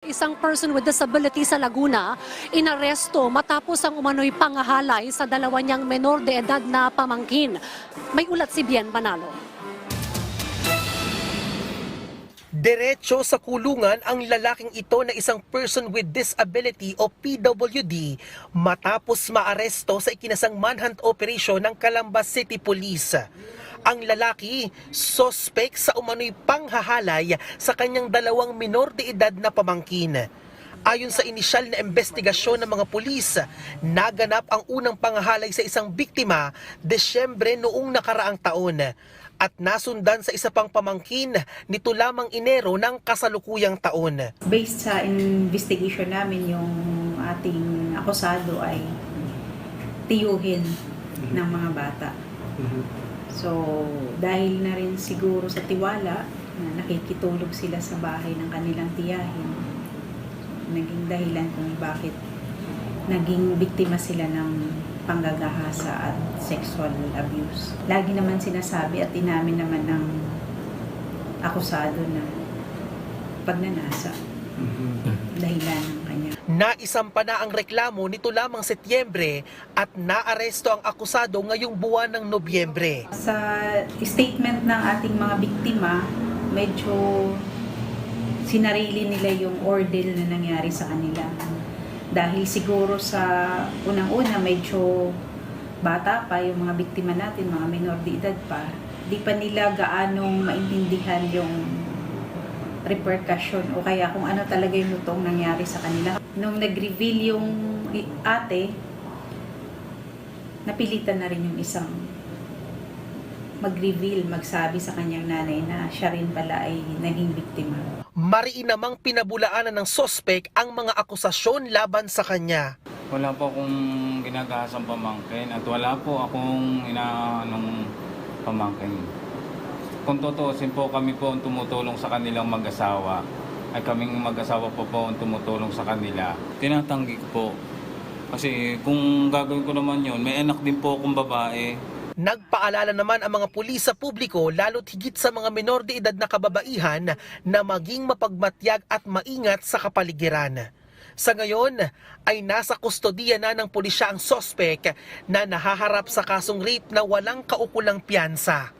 Isang person with disability sa Laguna, inaresto matapos ang umano'y pangahalay sa dalawa niyang menor de edad na pamangkin. May ulat si Bien Manalo. Diretso sa kulungan ang lalaking ito na isang person with disability o PWD matapos maaresto sa ikinasang manhunt operation ng Calamba City Police. Ang lalaki, sospek sa umano'y panghahalay sa kanyang dalawang minor de edad na pamangkin. Ayon sa inisyal na investigasyon ng mga pulis, naganap ang unang panghahalay sa isang biktima Desyembre noong nakaraang taon at nasundan sa isa pang pamangkin nito lamang Enero ng kasalukuyang taon. Based sa investigation namin, yung ating akusado ay tiyuhin ng mga bata. So, dahil na rin siguro sa tiwala na nakikitulog sila sa bahay ng kanilang tiyahin, naging dahilan kung bakit naging biktima sila ng panggagahasa at sexual abuse. Lagi naman sinasabi at inamin naman ng akusado na pagnanasa dahilan ng kanya Naisampa na ang reklamo nito lamang Setyembre at naaresto ang akusado ngayong buwan ng Nobyembre. Sa statement ng ating mga biktima, medyo sinarili nila yung ordeal na nangyari sa kanila. Dahil siguro sa unang-una, medyo bata pa yung mga biktima natin, mga minor de edad pa, di pa nila gaanong maintindihan yung repercussion o kaya kung ano talaga yung lutong nangyari sa kanila. Nung nag-reveal yung ate, napilitan na rin yung isang mag-reveal, magsabi sa kanyang nanay na siya rin pala ay naging biktima. Mariin namang pinabulaanan ng sospek ang mga akusasyon laban sa kanya. Wala po akong ginagahasang pamangkin at wala po akong inaanong pamangkin. Kung tutuusin po, kami po ang tumutulong sa kanilang mag-asawa. Ay kaming mag-asawa po po ang tumutulong sa kanila. Tinatanggi ko po. Kasi kung gagawin ko naman yun, may anak din po akong babae. Nagpaalala naman ang mga pulis sa publiko lalo't higit sa mga menor de edad na kababaihan na maging mapagmatyag at maingat sa kapaligiran. Sa ngayon ay nasa kustodiya na ng pulisya ang sospek na nahaharap sa kasong rape na walang kaukulang piyansa.